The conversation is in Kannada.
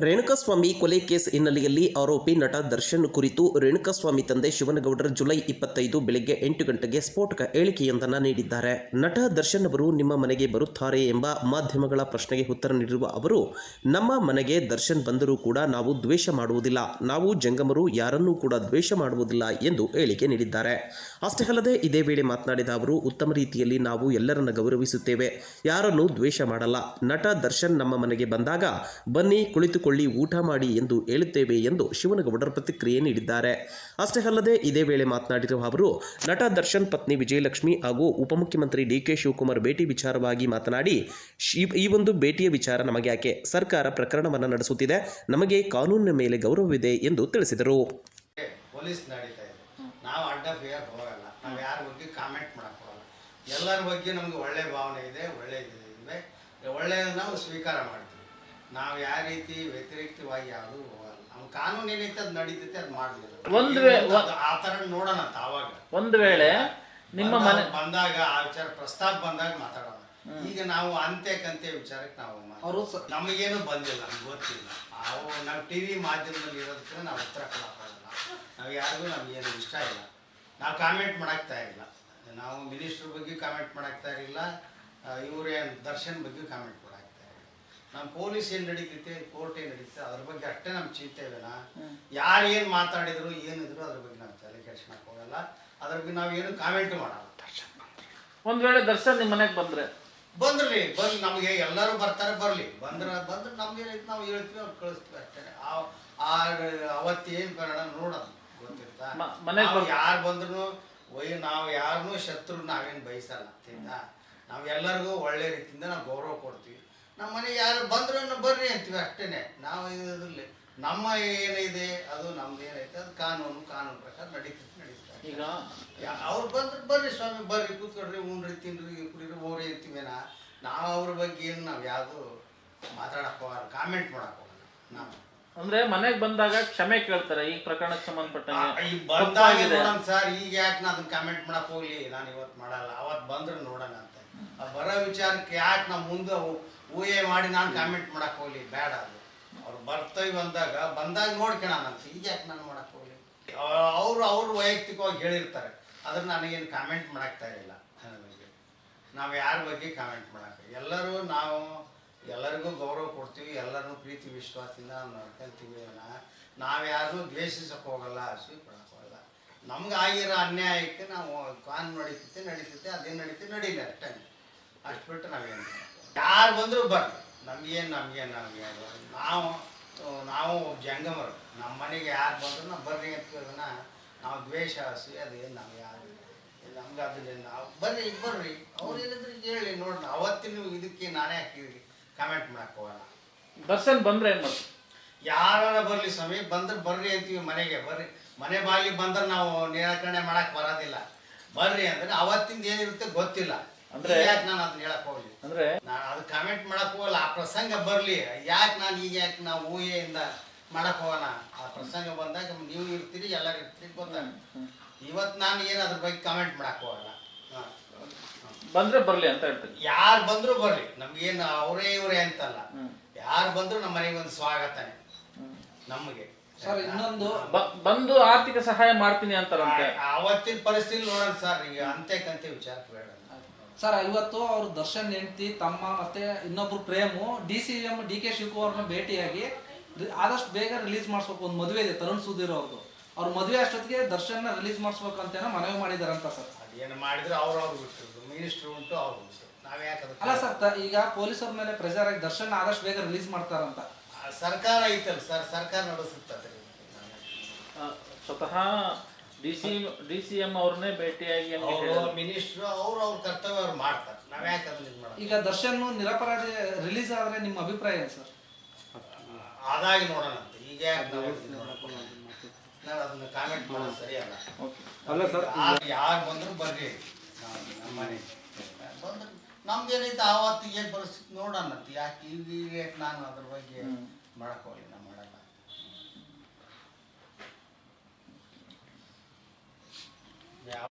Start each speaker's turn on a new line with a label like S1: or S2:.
S1: ರೇಣುಕಾಸ್ವಾಮಿ ಕೊಲೆ ಕೇಸ್ ಹಿನ್ನೆಲೆಯಲ್ಲಿ ಆರೋಪಿ ನಟ ದರ್ಶನ್ ಕುರಿತು ರೇಣುಕಾಸ್ವಾಮಿ ತಂದೆ ಶಿವನಗೌಡರ ಜುಲೈ ಇಪ್ಪತ್ತೈದು ಬೆಳಗ್ಗೆ ಎಂಟು ಗಂಟೆಗೆ ಸ್ಫೋಟಕ ಹೇಳಿಕೆಯೊಂದನ್ನು ನೀಡಿದ್ದಾರೆ. ನಟ ದರ್ಶನ್ ಅವರು ನಿಮ್ಮ ಮನೆಗೆ ಬರುತ್ತಾರೆ ಎಂಬ ಮಾಧ್ಯಮಗಳ ಪ್ರಶ್ನೆಗೆ ಉತ್ತರ ನೀಡಿರುವ ಅವರು, ನಮ್ಮ ಮನೆಗೆ ದರ್ಶನ್ ಬಂದರೂ ಕೂಡ ನಾವು ದ್ವೇಷ ಮಾಡುವುದಿಲ್ಲ. ನಾವು ಜಂಗಮರು, ಯಾರನ್ನೂ ಕೂಡ ದ್ವೇಷ ಮಾಡುವುದಿಲ್ಲ ಎಂದು ಹೇಳಿಕೆ ನೀಡಿದ್ದಾರೆ. ಅಷ್ಟೇ ಅಲ್ಲದೆ, ಇದೇ ವೇಳೆ ಮಾತನಾಡಿದ ಅವರು, ಉತ್ತಮ ರೀತಿಯಲ್ಲಿ ನಾವು ಎಲ್ಲರನ್ನ ಗೌರವಿಸುತ್ತೇವೆ. ಯಾರನ್ನೂ ದ್ವೇಷ ಮಾಡಲ್ಲ. ನಟ ದರ್ಶನ್ ನಮ್ಮ ಮನೆಗೆ ಬಂದಾಗ ಬನ್ನಿ ಕುಳಿತುಕೊಳ್ಳಿ ಊಟ ಮಾಡಿ ಎಂದು ಹೇಳುತ್ತೇವೆ ಎಂದು ಶಿವನಗೌಡರ ಪ್ರತಿಕ್ರಿಯೆ ನೀಡಿದ್ದಾರೆ. ಅಷ್ಟೇ ಅಲ್ಲದೆ, ಇದೇ ವೇಳೆ ಮಾತನಾಡಿರುವ ಅವರು, ನಟ ದರ್ಶನ್ ಪತ್ನಿ ವಿಜಯಲಕ್ಷ್ಮಿ ಹಾಗೂ ಉಪಮುಖ್ಯಮಂತ್ರಿ ಡಿ ಕೆ ಶಿವಕುಮಾರ್ ಭೇಟಿ ವಿಚಾರವಾಗಿ ಮಾತನಾಡಿ ಈ ಒಂದು ಭೇಟಿಯ ವಿಚಾರ ನಮಗೆ ಯಾಕೆ ಸರ್ಕಾರ ಪ್ರಕರಣವನ್ನು ನಡೆಸುತ್ತಿದೆ, ನಮಗೆ ಕಾನೂನಿನ ಮೇಲೆ ಗೌರವವಿದೆ ಎಂದು ತಿಳಿಸಿದರು.
S2: ಎಲ್ಲರ ಬಗ್ಗೆ ನಮ್ಗೆ ಒಳ್ಳೆ ಭಾವನೆ ಇದೆ, ಒಳ್ಳೆ ಇದೆ ಇದೆ. ಒಳ್ಳೆಯದು ನಾವು ಸ್ವೀಕಾರ ಮಾಡ್ತೀವಿ. ನಾವು ಯಾವ ರೀತಿ ವ್ಯತಿರಿಕ್ತವಾಗಿ ಯಾವುದು ಹೋಗಲ್ಲ ನಮ್ಮ ಕಾನೂನು ಏನೈತೆ ಅದು ನಡೀತೈತೆ ಅದು ಮಾಡಲಿಲ್ಲ
S3: ಒಂದ್ ವೇ-
S2: ಆ ಥರ ನೋಡೋಣ ಅಂತ ಆವಾಗ.
S3: ಒಂದು ವೇಳೆ ನಿಮ್ಮ ಮನೆ
S2: ಬಂದಾಗ- ಬಂದಾಗ ಆ ವಿಚಾರ ಪ್ರಸ್ತಾಪ ಬಂದಾಗ ಮಾತಾಡೋಣ. ಈಗ ನಾವು ಅಂತ್ಯಕ್ಕಂತೆ ವಿಚಾರಕ್ಕೆ ನಾವು
S4: ಅವರು
S2: ಮಾತಾಡೋಣ. ನಮಗೇನು ಬಂದಿಲ್ಲ ನಮ್ಗೆ ಗೊತ್ತಿಲ್ಲ. ನಾವು ನಾವು ಟಿ ವಿ ಮಾಧ್ಯಮದಲ್ಲಿ ಇರೋದಕ್ಕೆ ನಾವು ಉತ್ತರ ಕೊಡೋಕ್ಕಾಗಲ್ಲ ನಾವು ಯಾರಿಗೂ ನಮಗೇನು ಇಷ್ಟ ಇಲ್ಲ. ನಾವು ಕಾಮೆಂಟ್ ಮಾಡಾಕ್ತಾ ಇಲ್ಲ. ನಾವು ಮಿನಿಸ್ಟ್ರ್ ಬಗ್ಗೆ ಕಾಮೆಂಟ್ ಮಾಡಾಕ್ತಾ ಇರಲಿಲ್ಲ. ಇವರೇನು ದರ್ಶನ್ ಬಗ್ಗೆ ಕಾಮೆಂಟ್ ನಮ್ಮ ಪೊಲೀಸ್ ಏನು ನಡೀತೈತೆ ಕೋರ್ಟ್ ಏನು ನಡೀತೈತೆ ಅದ್ರ ಬಗ್ಗೆ ಅಷ್ಟೇ ನಮ್ಮ ಚಿಂತೆ ಇವೆನಾ. ಯಾರು ಏನು ಮಾತಾಡಿದ್ರು ಏನಿದ್ರು ಅದ್ರ ಬಗ್ಗೆ ನಾವು ತಲೆ ಕೆಡ್ಸ್ಕೊಳಕ್ ಹೋಗಲ್ಲ. ಅದ್ರ ಬಗ್ಗೆ ನಾವು ಏನು ಕಾಮೆಂಟ್ ಮಾಡಲ್ಲ.
S3: ಒಂದ್ ವೇಳೆ ದರ್ಶನ್ ನಿಮ್ಮ ಮನೆಗೆ ಬಂದ್ರೆ?
S2: ಬಂದ್ರಿ ಬಂದ್ ನಮಗೆ ಎಲ್ಲರೂ ಬರ್ತಾರೆ ಬರಲಿ. ಬಂದ್ರ ಬಂದ್ರೆ ನಮ್ಗೆ ನಾವು ಹೇಳ್ತೀವಿ ಅವ್ರು ಕಳಿಸ್ತೀವಿ ಅಷ್ಟೇ. ಆ ಆ ಅವತ್ತೇನು ಬರೋಣ ನೋಡೋದು ಗೊತ್ತಿರ್ತಾ
S3: ಮನೆಗ್
S2: ಯಾರು ಬಂದ್ರು ಒಯ್ ನಾವು ಯಾರನ್ನೂ ಶತ್ರು ನಾವೇನು ಬಯಸಲ್ಲ ತಿಂದ ನಾವೆಲ್ಲರಿಗೂ ಒಳ್ಳೆ ರೀತಿಯಿಂದ ನಾವು ಗೌರವ ಕೊಡ್ತೀವಿ. ನಮ್ಮ ಮನೆಗೆ ಯಾರು ಬಂದ್ರು ಬರ್ರಿ ಅಂತೀವಿ ಅಷ್ಟೇನೆ. ನಾವು ಇದರಲ್ಲಿ ನಮ್ಮ ಏನಿದೆ ಅದು ನಮ್ದು ಏನೈತೆ ಅದು ಕಾನೂನು ಕಾನೂನು ಪ್ರಕಾರ ನಡೀತದೆ
S3: ಈಗ
S2: ಅವ್ರು ಬಂದ್ರೆ ಬರ್ರಿ ಸ್ವಾಮಿ ಬರ್ರಿ ಕೂತ್ಕೊಡ್ರಿ ಉಂಡ್ರಿ ತಿನ್ರಿ ಕುಡೀರಿ ಹೋಗ್ರಿ ಅಂತೀವೇನ? ನಾವು ಅವ್ರ ಬಗ್ಗೆ ಏನು ನಾವು ಯಾವುದು ಮಾತಾಡಕ್ಕೆ ಹೋಗಲ್ಲ ಕಾಮೆಂಟ್ ಮಾಡಕ್ಕೆ ಹೋಗಲ್ಲ ನಾವು.
S3: ಅಂದ್ರೆ ಮನೆಗೆ ಬಂದಾಗ ಕ್ಷಮೆ ಕೇಳ್ತಾರೆ ಈ ಪ್ರಕರಣಕ್ಕೆ
S2: ಬಂದಾಗ. ನೋಡೋಣ ಸರ್ ಈಗ ಯಾಕೆ ನಾನು ಅದನ್ನ ಕಾಮೆಂಟ್ ಮಾಡಕ್ ಹೋಗ್ಲಿ? ನಾನು ಇವತ್ತು ಮಾಡಲ್ಲ. ಅವತ್ತು ಬಂದ್ರೆ ನೋಡೋಣ ಅಂತ. ಆ ಬರೋ ವಿಚಾರಕ್ಕೆ ಯಾಕೆ ನಮ್ಮ ಮುಂದೆ ಊಹೆ ಮಾಡಿ ನಾನು ಕಾಮೆಂಟ್ ಮಾಡಕ್ಕೆ ಹೋಗಲಿ, ಬೇಡ ಅದು. ಅವ್ರು ಬರ್ತೇವೆ ಬಂದಾಗ ಬಂದಾಗ ನೋಡ್ಕೊಳಂತ ಈಗ ಯಾಕೆ ನಾನು ಮಾಡಕ್ಕೆ ಹೋಗಲಿ? ಅವರು ಅವರು ವೈಯಕ್ತಿಕವಾಗಿ ಹೇಳಿರ್ತಾರೆ. ಅದ್ರ ನನಗೇನು ಕಾಮೆಂಟ್ ಮಾಡಾಕ್ತಾ ಇಲ್ಲ, ನನಗೆ. ನಾವು ಯಾರ ಬಗ್ಗೆ ಕಾಮೆಂಟ್ ಮಾಡಕ್ಕೆ ಎಲ್ಲರೂ ನಾವು, ಎಲ್ಲರಿಗೂ ಗೌರವ ಕೊಡ್ತೀವಿ ಎಲ್ಲರೂ ಪ್ರೀತಿ, ವಿಶ್ವಾಸದಿಂದ ನಾವು ನಡ್ಕೊಂತೀವಿ ನಾವು ಯಾರನ್ನೂ ದ್ವೇಷಿಸಕ್ಕೆ ಹೋಗಲ್ಲ ಅಸೂಯೆ ಹೋಗಲ್ಲ. ನಮ್ಗೆ ಆಗಿರೋ ಅನ್ಯಾಯಕ್ಕೆ ನಾವು ಕಾನ್ ನಡೀತೈತೆ ನಡೀತೈತೆ, ಅದೇನು ನಡೀತೈತೆ, ನಡೀಲಿ ಅಷ್ಟೇ ಅಷ್ಟು ಬಿಟ್ಟು ನಾವೇನು ಯಾರು ಬಂದರೂ ಬರ್ರಿ ನಮಗೇನು ನಮಗೇನು ನಮಗೆ ನಾವು ನಾವು ಜಂಗಮರು. ನಮ್ಮ ಮನೆಗೆ ಯಾರು ಬಂದ್ರು ನಾವು ಬರ್ರಿ ಅಂತ ನಾವು ದ್ವೇಷ ಹಸಿ ಅದೇನು ನಮ್ಗೆ ಯಾರು ನಮ್ಗೆ ಅದನ್ನ ನಾವು ಬರ್ರಿ ಬರ್ರಿ. ಅವ್ರು ಏನಂದ್ರೆ ಹೇಳಿ ನೋಡೋಣ ಅವತ್ತಿನ ಇದಕ್ಕೆ ನಾನೇ ಹಾಕಿದ್ರಿ ಕಾಮೆಂಟ್ ಮಾಡಕ್ಕೆ
S3: ದರ್ಶನ್ ಬಂದರೆ ಏನು ಮಾಡ್ತೀವಿ
S2: ಯಾರ ಬರಲಿ ಸ್ವಾಮಿ ಬಂದ್ರೆ ಬರ್ರಿ ಅಂತೀವಿ ಮನೆಗೆ. ಬರ್ರಿ. ಮನೆ ಬಾಗಿಲಿ ಬಂದ್ರೆ ನಾವು ನಿರಾಕರಣೆ ಮಾಡಕ್ ಬರೋದಿಲ್ಲ. ಬರ್ರಿ ಅಂದ್ರೆ ಅವತ್ತಿಂದ ಏನಿರುತ್ತೆ ಗೊತ್ತಿಲ್ಲ.
S3: ಅಂದ್ರೆ-
S2: ಯಾಕೆ ನಾನು ಅದನ್ನ ಹೇಳಕ್ ಹೋಗ್ಲಿ?
S3: ಅಂದ್ರೆ
S2: ನಾನು ಅದು ಕಮೆಂಟ್ ಮಾಡಕ್ ಹೋಗಲ್ಲ. ಆ ಪ್ರಸಂಗ ಬರ್ಲಿ. ಯಾಕೆ ನಾನು ಈಗ ಯಾಕೆ ನಾವು ಊಹೆಯಿಂದ ಮಾಡಕ್ ಹೋಗೋಣ ಆ ಪ್ರಸಂಗ ಬಂದಾಗ ನೀವು ಇರ್ತೀರಿ ಎಲ್ಲರೂ ಇರ್ತೀರಿ ಗೊತ್ತಾಗ ಇವತ್ತು ನಾನು ಏನು ಅದ್ರ ಬಗ್ಗೆ ಕಾಮೆಂಟ್ ಮಾಡಕ್ ಹೋಗಲ್ಲ.
S3: ಬಂದ್ರೆ ಬರ್ಲಿ ಅಂತ ಹೇಳ್ತೀನಿ.
S2: ಯಾರು ಬಂದ್ರು ಬರ್ಲಿ. ನಮ್ಗೇನು ಅವರೇ ಇವರೇ ಅಂತಲ್ಲ. ಯಾರು ಬಂದ್ರು ನಮ್ಮ ಮನೆಗೆ ಒಂದು ಸ್ವಾಗತನೇ. ನಮಗೆ.
S4: ಸರ್ ಇನ್ನೊಂದು
S3: ಬ- ಬಂದು ಆರ್ಥಿಕ ಸಹಾಯ ಮಾಡ್ತೀನಿ ಅಂತಾರಂತೆ.
S2: ಆ- ಅವತ್ತಿನ ಪರಿಸ್ಥಿತಿ ನೋಡೋಣ ಸರ್ ಈಗ ಅಂತ್ಯಕ್ಕಂತೆ ವಿಚಾರ ಬೇಡ.
S4: ಸರ್ ಇವತ್ತು ಅವರು ದರ್ಶನ್ ಹೆಂಡತಿ ತಮ್ಮ ಮತ್ತೆ ಇನ್ನೊಬ್ರು Premu D C M D K ಶಿವಕುಮಾರ್ನ ಭೇಟಿಯಾಗಿ ರಿ- ಆದಷ್ಟು ಬೇಗ ರಿಲೀಸ್ ಮಾಡಿಸ್ಬೇಕು ಒಂದು ಮದುವೆ ಇದೆ ತರುಣ್ ಸುಧೀರ್ ಅವ್ರದ್ದು ಅವ್ರ ಮದುವೆ ಅಷ್ಟೊತ್ತಿಗೆ ದರ್ಶನ್ನ ರಿಲೀಸ್ ಮಾಡಿಸ್ಬೇಕು ಅಂತ ಏನೋ ಮನವಿ ಮಾಡಿದಾರಂತ ಸರ್.
S2: ಅದೇನು ಮಾಡಿದ್ರೆ ಅವ್ರು ಅವ್ರು ಬಿಟ್ಟಿದ್ರು ಮಿನಿಸ್ಟ್ರು ಉಂಟು ಅವ್ರು ಉಂಟು. ನಾವ್ ಯಾಕೆ ಅದಕ್ಕೆ-
S4: ಅಲ್ಲ ಸರ್ ತ- ಈಗ ಪೊಲೀಸರ ಮೇಲೆ ಪ್ರೆಷರ್ ಆಗಿ ದರ್ಶನ್ ಆದಷ್ಟು ಬೇಗ ರಿಲೀಸ್ ಮಾಡ್ತಾರಂತ.
S2: ಸರ್ಕಾರ ಐತಲ್ಲ ಸರ್ ಸರ್ಕಾರ ನಡೆಸುತ್ತೆ ಅದನ್ನ.
S3: ಸ್ವತಃ D C D C M ಅವ್ರನ್ನೇ ಭೇಟಿಯಾಗಿ ಹಂಗೆ
S2: ಅವರು
S3: ಹೇಳಿದ್ರು.
S2: ಮಿನಿಸ್ಟ್ರು ಅವ್ರು ಅವ್ರ ಕರ್ತವ್ಯ ಅವ್ರು ಮಾಡ್ತಾರೆ. ನಾವು ಯಾಕೆ ಅದನ್ನ ಇದು ಮಾಡೋದು?
S4: ಈಗ ದರ್ಶನ್ ನಿರಪರಾಧಿ ರಿಲೀಸ್ ಆದ್ರೆ ನಿಮ್ಮ ಅಭಿಪ್ರಾಯ ಏನು ಸರ್?
S2: ಆದಾಗಿ ನೋಡೋಣಂತೆ ಈಗ ಯಾಕೆ ನಾವು ಅದನ್ನ ನೋಡಕ್ ನಾವು ಅದನ್ನ ಕಾಮೆಂಟ್ ಮಾಡೋದು ಸರಿಯಲ್ಲ.
S3: ಓಕೆ.
S4: ಅಲ್ಲ ಸರ್
S2: ಯಾರು ಬಂದ್ರು ಬರ್ರಿ. ನಾವು ನಮ್ಮ ಮನೆಗೆ ಬಂದ್ರೆ ನಮ್ದೇನೈತೆ ಆವತ್ತಿಗೆ ಏನು ಪರಿಸ್ಥಿತಿ ನೋಡೋಣ ಯಾಕೆ ಈಗ ಈಗ ನಾನು ಅದ್ರ ಬಗ್ಗೆ ಮಾಡೋಕ್ಕೋಗಲಿಲ್ಲ ಮಾಡಲ್ಲ